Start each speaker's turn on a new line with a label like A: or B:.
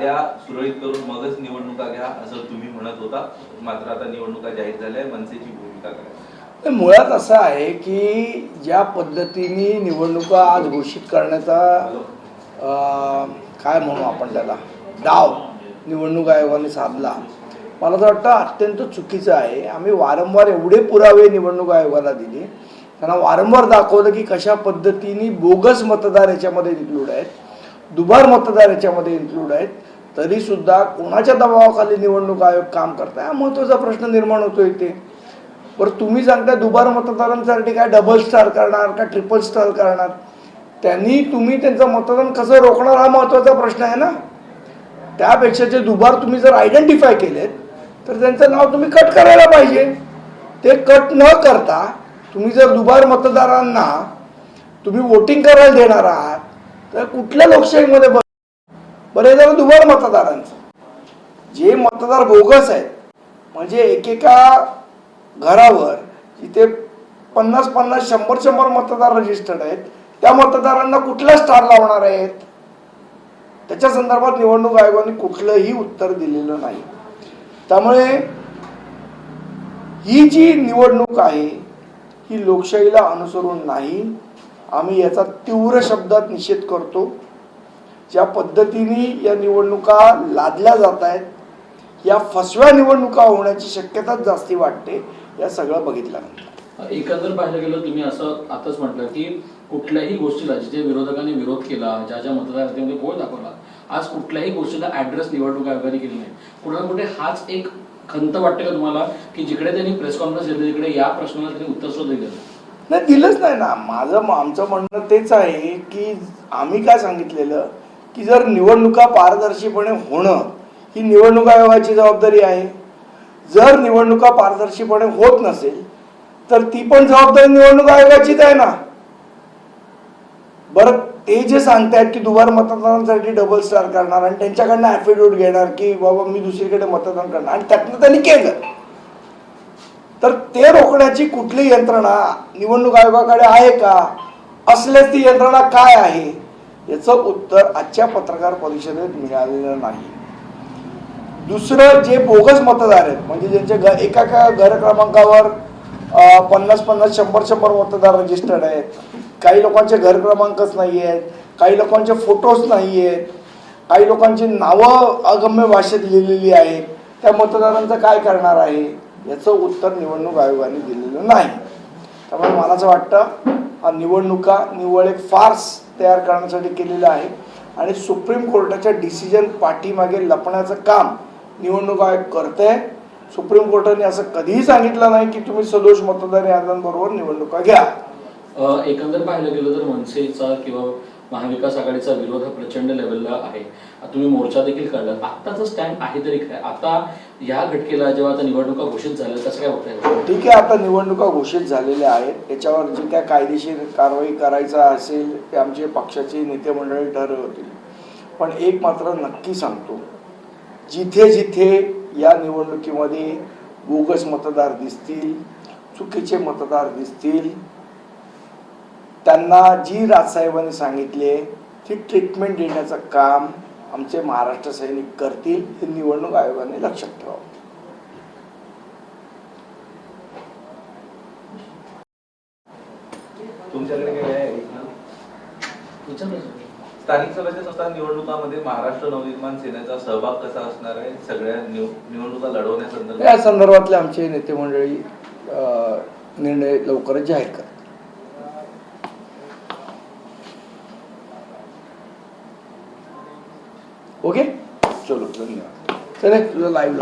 A: याद्या सुरळीत करून मगच निवडणुका घ्या असं तुम्ही म्हणत होता. मात्र आता निवडणुका जाहीर झाल्या मनसेची भूमिका काय?
B: तर मुळात असं आहे की ज्या पद्धतीने निवडणुका आज घोषित करण्याचा काय म्हणू आपण त्याला? डाव निवडणूक आयोगाने साधला. मला तर वाटतं अत्यंत चुकीचं आहे. आम्ही वारंवार एवढे पुरावे निवडणूक आयोगाला दिले. त्यांना वारंवार दाखवलं की कशा पद्धतीने बोगस मतदार याच्यामध्ये इन्क्लूड आहेत दुबार मतदार याच्यामध्ये इन्क्लूड आहेत. तरी सुद्धा कोणाच्या दबावाखाली निवडणूक आयोग काम करताय? हा महत्त्वाचा प्रश्न निर्माण होतो इथे. बरं तुम्ही सांगता दुबार मतदारांसाठी काय डबल स्टार करणार का ट्रिपल स्टार करणार? त्यांनी तुम्ही त्यांचं मतदान कसं रोखणार हा महत्त्वाचा प्रश्न आहे ना? त्यापेक्षा जे दुबार तुम्ही जर आयडेंटिफाय केलेत तर त्यांचं नाव तुम्ही कट करायला पाहिजे. ते कट न करता तुम्ही जर दुबार मतदारांना तुम्ही वोटिंग करायला देणार आहात तर कुठल्या लोकशाहीमध्ये बरं हे झालं दुबार मतदारांचं. जे मतदार बोगस आहेत म्हणजे एकेका घरावर जिथे पन्नास पन्नास शंभर शंभर मतदार रजिस्टर्ड आहेत त्या मतदारांना कुठला स्टार लावणार आहेत? त्याच्या संदर्भात निवडणूक आयोगाने कुठलंही उत्तर दिलेलं नाही. त्यामुळे ही जी निवडणूक आहे ही लोकशाहीला अनुसरून नाही. आम्ही याचा तीव्र शब्दात निषेध करतो. ज्या पद्धतीने या निवडणुका लादल्या जात आहेत या फसव्या निवडणुका होण्याची शक्यताच जास्ती वाटते या सगळं बघितल्यानंतर
C: एकंदर पाहायला गेलं तुम्ही असं आताच म्हटलं की कुठल्याही गोष्टीला जिथे विरोधकांनी विरोध केला ज्या ज्या मतदारसंघामध्ये गोळ दाखवला आज कुठल्याही गोष्टीला ऍड्रेस निवडणूक आयोगाने केली नाही. कुठे ना कुठे हाच एक खंत वाटते का तुम्हाला की जिकडे त्यांनी प्रेस कॉन्फरन्स घेतली तिकडे या प्रश्नाला त्यांनी उत्तर सुद्धा दिलं
B: नाही दिलंच नाही ना. माझं आमचं म्हणणं तेच आहे की आम्ही काय सांगितलेलं की जर निवडणुका पारदर्शीपणे होणं ही निवडणूक आयोगाची जबाबदारी आहे. जर निवडणुका पारदर्शीपणे होत नसेल तर ती पण जबाबदारी निवडणूक आयोगाचीच आहे ना. बरं ते जे सांगतायत की दुबार मतदानासाठी डबल स्टार करणार आणि त्यांच्याकडनं ॲफिडेविट घेणार की बाबा मी दुसरीकडे मतदान करणार आणि त्यातनं त्यांनी केलं. तर ते रोखण्याची कुठली यंत्रणा निवडणूक आयोगाकडे आहे का? असल्यास ती यंत्रणा काय आहे? याचं उत्तर आजच्या पत्रकार परिषदेत मिळालेलं नाही. दुसरं जे बोगस मतदार आहेत म्हणजे ज्यांचे घर एका एका घर क्रमांकावर पन्नास पन्नास शंभर शंभर मतदार रजिस्टर्ड आहेत. काही लोकांचे घर क्रमांकच नाही आहेत. काही लोकांचे फोटोज नाही आहेत. काही लोकांची नावं अगम्य भाषेत लिहिलेली आहेत. त्या मतदारांचं काय करणार आहे? याचं उत्तर निवडणूक आयोगाने दिलेलं नाही. त्यामुळे मला असं वाटतं हा निवडणुका निवड एक फार्स तयार करण्यासाठी केलेलं आहे. आणि सुप्रीम कोर्टाच्या डिसिजन पाठीमागे लपण्याचं काम निवडणूक आयोग करते सुप्रीम कोर्टाने असं कधीही सांगितलं नाही की तुम्ही सदोष मतदार याद्यांबरोबर निवडणुका घ्या.
C: एकंदर पाहायला गेलं तर मनसेचा किंवा महाविकास आघाडीचा विरोध हा प्रचंड लेवलला आहे. तुम्ही मोर्चा देखील काढला. आत्ताचं स्टँड आहे तरी काय आता या घटकेला जेव्हा आता निवडणुका घोषित झाल्या कसं काय बघताय
B: ठीक आहे आता निवडणुका घोषित झालेल्या आहेत. त्याच्यावर जे काय कायदेशीर कारवाई करायचा असेल ते आमचे पक्षाची नेते मंडळी ठरवतील. पण एक मात्र नक्की सांगतो. जिथे जिथे या निवडणुकीमध्ये बोगस मतदार दिसतील चुकीचे मतदार दिसतील त्यांना जी राजसाहेबांनी सांगितली ती ट्रीटमेंट देण्याचं काम आमचे महाराष्ट्र सैनिक करतील हे निवडणूक आयोगाने लक्षात ठेवावं?
A: स्थानिक स्वराज्य संस्था निवडणुकामध्ये महाराष्ट्र नवनिर्माण सेनेचा सहभाग कसा असणार आहे? सगळ्या निव- निवडणुका लढवण्यासंदर्भात?
B: या संदर्भातले आमचे नेते मंडळी निर्णय लवकरच जाहीर करतात ওকে চলো ধন্যবাদ। লাইভ